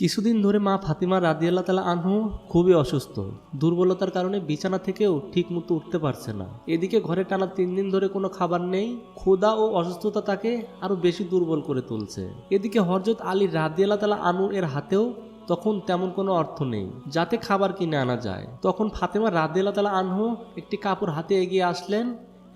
কিছুদিন ধরে মা ফাতিমা রাদিয়াল্লাহ তালা আনহু খুবই অসুস্থ। দুর্বলতার কারণে বিছানা থেকেও ঠিক মতো উঠতে পারছে না। এদিকে ঘরে টানা তিন দিন ধরে কোনো খাবার নেই, ক্ষুধা ও অসুস্থতা তাকে আরও বেশি দুর্বল করে তুলছে। এদিকে হরজত আলী রাদিয়াল্লাহ তালা আনু এর হাতেও তখন তেমন কোনো অর্থ নেই, যাতে খাবার কিনে আনা যায়। তখন ফাতেমা রাদিয়াল্লাহ তালা আনহু একটি কাপড় হাতে এগিয়ে আসলেন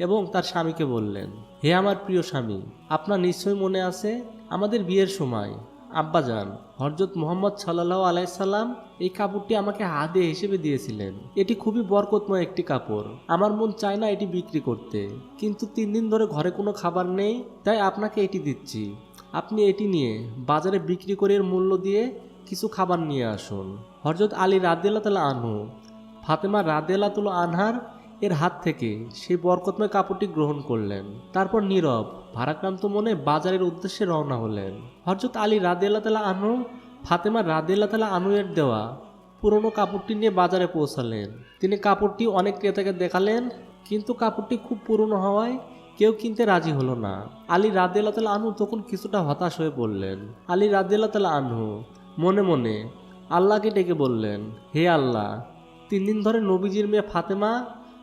এবং তার স্বামীকে বললেন, হে আমার প্রিয় স্বামী, আপনার নিশ্চয়ই মনে আছে আমাদের বিয়ের সময় আব্বাজান হরজত মোহাম্মদ সাল্লাহ আলাইসাল্লাম এই কাপড়টি আমাকে হাতে হিসেবে দিয়েছিলেন। এটি খুবই বরকতময় একটি কাপড়। আমার মন চায় না এটি বিক্রি করতে। কিন্তু তিন দিন ধরে ঘরে কোনো খাবার নেই, তাই আপনাকে এটি দিচ্ছি। আপনি এটি নিয়ে বাজারে বিক্রি করে এর মূল্য দিয়ে কিছু খাবার নিয়ে আসুন। হরজত আলী রাদিল্লা তালা আনহু, ফাতেমা রাদেলাতুল আনহার এর হাত থেকে সেই বরকতময় কাপড়টি গ্রহণ করলেন। তারপর নীরব, ভারাক্রান্ত মনে বাজারের উদ্দেশ্যে রওনা হলেন। হরজত আলী রাদেল্লা তালা আনহু, ফাতেমা রাদেল্লা তালা আনুয়ের দেওয়া পুরনো কাপড়টি নিয়ে বাজারে পৌঁছালেন। তিনি কাপড়টি অনেক ক্রেতাকে দেখালেন, কিন্তু কাপড়টি খুব পুরনো হওয়ায় কেউ কিনতে রাজি হলো না। আলী রাদেল্লা তালা আনহু তখন কিছুটা হতাশ হয়ে পড়লেন আলী রাদেল্লা তালা আনহু, মনে মনে আল্লাহকে ডেকে বললেন, হে আল্লাহ, তিন দিন ধরে নবীজির মেয়ে ফাতেমা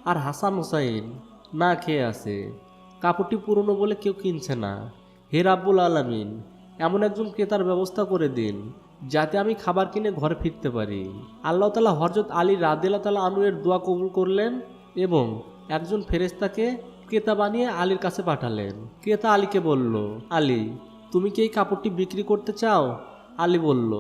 আর হাসান হোসাইন না খেয়ে আছে। কাপড়টি পুরনো বলে কেউ কিনছে না। হে রাব্বুল আলামিন, এমন একজন ক্রেতার ব্যবস্থা করে দিন, যাতে আমি খাবার কিনে ঘরে ফিরতে পারি। আল্লাহ তালা হরজত আলী রাদিল্লা তালা আনুয়ের দোয়া কবুল করলেন এবং একজন ফেরেস্তাকে ক্রেতা বানিয়ে আলীর কাছে পাঠালেন। ক্রেতা আলীকে বলল, আলী, তুমি কি এই কাপড়টি বিক্রি করতে চাও? আলী বলল,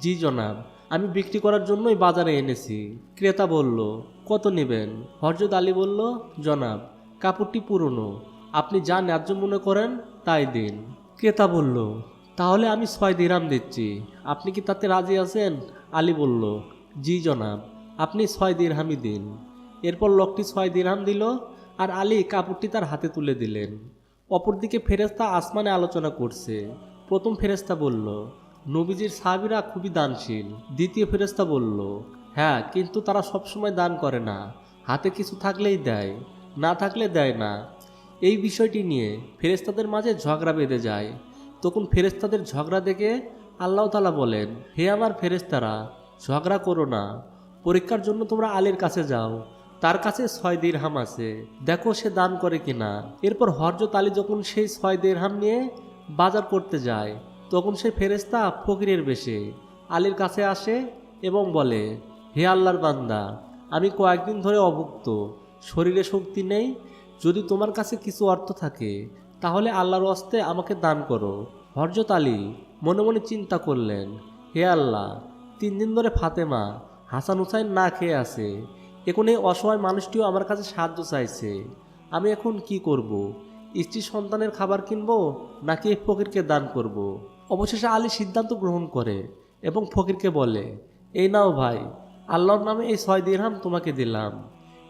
জি জনাব। আমি বিক্রি করার জন্যই বাজারে এনেছি। ক্রেতা বলল, কত নেবেন? হরজত আলী বলল, জনাব, কাপড়টি পুরনো। আপনি যা ন্যায্য মনে করেন, তাই দিন। ক্রেতা বলল, তাহলে আমি ছয় দিরাম দিচ্ছি। আপনি কি তাতে রাজি আছেন? আলী বলল, জি, জনাব, আপনি ছয় দিরহামই দিন। এরপর লোকটি ছয় দিরহাম দিল আর আলী কাপড়টি তার হাতে তুলে দিলেন। অপরদিকে ফেরেস্তা আসমানে আলোচনা করছে। প্রথম ফেরেস্তা বলল নবীজির সাহাবিরা খুবই দানশীল। দ্বিতীয় ফেরেস্তা বলল হ্যাঁ কিন্তু তারা সবসময় দান করে না। হাতে কিছু থাকলেই দেয়, না থাকলে দেয় না। এই বিষয়টি নিয়ে ফেরেস্তাদের মাঝে ঝগড়া বেঁধে যায়। তখন ফেরেস্তাদের ঝগড়া দেখে আল্লাহ তালা বলেন, হে আমার ফেরেস্তারা ঝগড়া করো না। পরীক্ষার জন্য তোমরা আলীর কাছে যাও। তার কাছে ছয় দিরহাম আছে। দেখো সে দান করে কিনা। এরপর হরজত আলী যখন সেই ছয় দিরহাম নিয়ে বাজার করতে যায় তখন সে ফেরেস্তা ফকিরের বেশে আলীর কাছে আসে এবং বলে, হে আল্লাহর বান্দা, আমি কয়েকদিন ধরে অভুক্ত, শরীরে শক্তি নেই, যদি তোমার কাছে কিছু অর্থ থাকে, তাহলে আল্লাহর অস্তে আমাকে দান করো হরজত আলী মনে মনে চিন্তা করলেন, হে আল্লাহ, তিন দিন ধরে ফাতেমা হাসান হুসাইন না খেয়ে আছে এখন এই অসহায় মানুষটিও আমার কাছে সাহায্য চাইছে, আমি এখন কি করব। স্ত্রী সন্তানের খাবার কিনবো নাকি ফকিরকে দান করব। অবশেষে আলী সিদ্ধান্ত গ্রহণ করে এবং ফকিরকে বলে, এই নাও ভাই, আল্লাহর নামে এই ছয় দিরহাম তোমাকে দিলাম।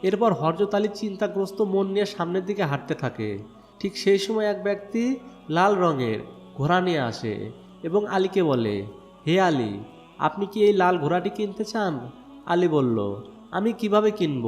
এরপর হরজত আলী চিন্তাগ্রস্ত মন নিয়ে সামনের দিকে হাঁটতে থাকে। ঠিক সেই সময় এক ব্যক্তি লাল রঙের ঘোড়া নিয়ে আসে এবং আলীকে বলে, হে আলী, আপনি কি এই লাল ঘোড়াটি কিনতে চান? আলী বলল, আমি কীভাবে কিনব?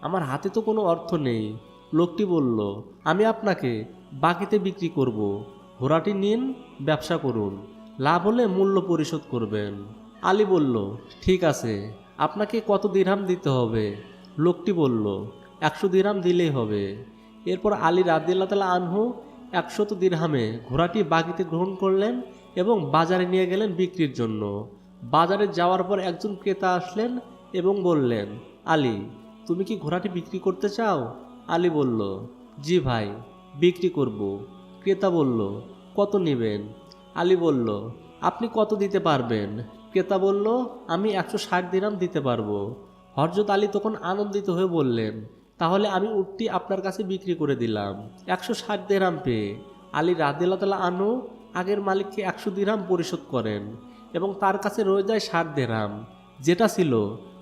আমার হাতে তো কোনো অর্থ নেই। লোকটি বলল, আমি আপনাকে বাকিতে বিক্রি করব। ঘোড়াটি নিন, ব্যবসা করুন। লাভ হলে মূল্য পরিশোধ করবেন। আলী বলল, ঠিক আছে, আপনাকে কত দিরহাম দিতে হবে? লোকটি বলল, একশো দিরহাম দিলেই হবে। এরপর আলী রাদিল্লা তালা আনহু একশত দিরহামে ঘোড়াটি বাকিতে গ্রহণ করলেন এবং বাজারে নিয়ে গেলেন বিক্রির জন্য। বাজারে যাওয়ার পর একজন ক্রেতা আসলেন এবং বললেন, আলী, তুমি কি ঘোড়াটি বিক্রি করতে চাও? আলী বলল, জি ভাই, বিক্রি করব। ক্রেতা বলল, কত নেবেন? আলী বলল, আপনি কত দিতে পারবেন? ক্রেতা বলল, আমি একশো ষাট দিরাম দিতে পারব। হরজত আলী তখন আনন্দিত হয়ে বললেন, তাহলে আমি উটটি আপনার কাছে বিক্রি করে দিলাম, একশো ষাট দেরাম পেয়ে। আলী রাদিল্লা আনু আগের মালিককে একশো দিরাম পরিশোধ করেন এবং তার কাছে রয়ে যায় ষাট দেরাম, যেটা ছিল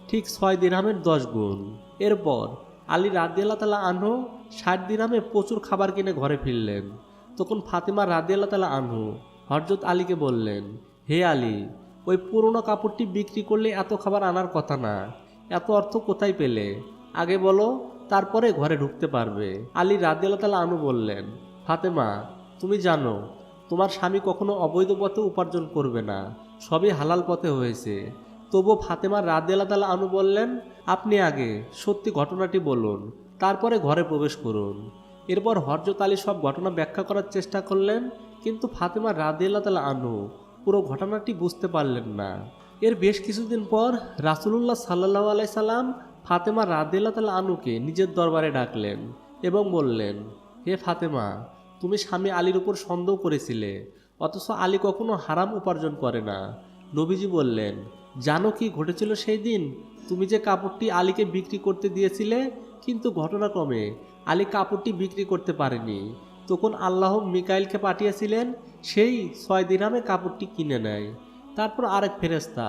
ঠিক ছয় দিরহামের দশ গুণ। এরপর আলী রাদিয়াল্লাহ তালা আনহু ষাট দিরহামে প্রচুর খাবার কিনে ঘরে ফিরলেন। তখন ফাতেমা রাদিয়াল্লাহ তালা আনহু হরজত আলীকে বললেন, হে আলী, ওই পুরনো কাপড়টি বিক্রি করলে এত খাবার আনার কথা না। এত অর্থ কোথায় পেলে? আগে বলো, তারপরে ঘরে ঢুকতে পারবে। আলী রাদিয়াল্লাহ তালা আনু বললেন, ফাতেমা, তুমি জানো, তোমার স্বামী কখনো অবৈধ পথে উপার্জন করবে না, সবই হালাল পথে হয়েছে। তবু ফাতেমা রাদিয়াল্লাহ তালা আনু বললেন, আপনি আগে সত্যি ঘটনাটি বলুন, তারপরে ঘরে প্রবেশ করুন। এরপর হরজত আলী সব ঘটনা ব্যাখ্যা করার চেষ্টা করলেন, কিন্তু ফাতেমা রাদিয়াল্লাহ তালা আনু পুরো ঘটনাটি বুঝতে পারলেন না। এর বেশ কিছুদিন পর রাসুলুল্লাহ সাল্লাহ আলাই সাল্লাম ফাতেমা রাদিয়াল্লাহ তালা আনুকে নিজের দরবারে ডাকলেন এবং বললেন, হে ফাতেমা, তুমি স্বামী আলীর উপর সন্দেহ করেছিলে, অথচ আলী কখনো হারাম উপার্জন করে না। নবীজি বললেন, জানো কি ঘটেছিল সেই দিন? তুমি যে কাপড়টি আলীকে বিক্রি করতে দিয়েছিলে, কিন্তু ঘটনাক্রমে আলী কাপড়টি বিক্রি করতে পারেনি। তখন আল্লাহ মিকাইলকে পাঠিয়েছিলেন, সেই ছয় দিনামে কাপড়টি কিনে নেয়। তারপর আরেক ফেরেস্তা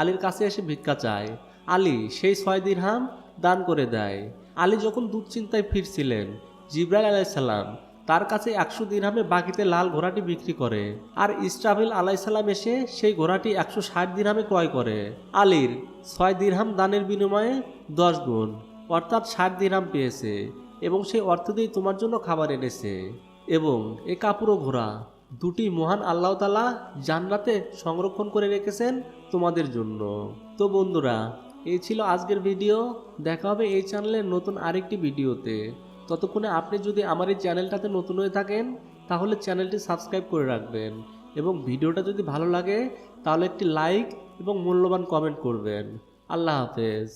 আলীর কাছে এসে ভিক্ষা চায়। আলী সেই ছয় দিরহাম দান করে দেয়। আলী যখন দুশ্চিন্তায় ফিরছিলেন, জিব্রাইল আলাইসাল্লাম তার কাছে একশো দিরহামে বাকিতে লাল ঘোড়াটি বিক্রি করে। আর ইসরাফিল আলাইসাল্লাম এসে সেই ঘোড়াটি একশো ষাট দিরহামে ক্রয় করে। আলীর ছয় দিরহাম দানের বিনিময়ে দশ গুণ, অর্থাৎ ষাট দিরহাম পেয়েছে। এবং সেই অর্থ দিয়ে তোমার জন্য খাবার এনেছে। এবং এ কাপড় ও ঘোড়া, দুটি মহান আল্লাহ তালা জান্নাতে সংরক্ষণ করে রেখেছেন তোমাদের জন্য। তো বন্ধুরা এই ছিল আজকের ভিডিও। দেখা হবে এই চ্যানেলের নতুন আরেকটি ভিডিওতে। ততক্ষণে আপনি যদি আমার এই চ্যানেলটাতে নতুন হয়ে থাকেন, তাহলে চ্যানেলটি সাবস্ক্রাইব করে রাখবেন এবং ভিডিওটা যদি ভালো লাগে, তাহলে একটি লাইক এবং মূল্যবান কমেন্ট করবেন। আল্লাহ হাফেজ।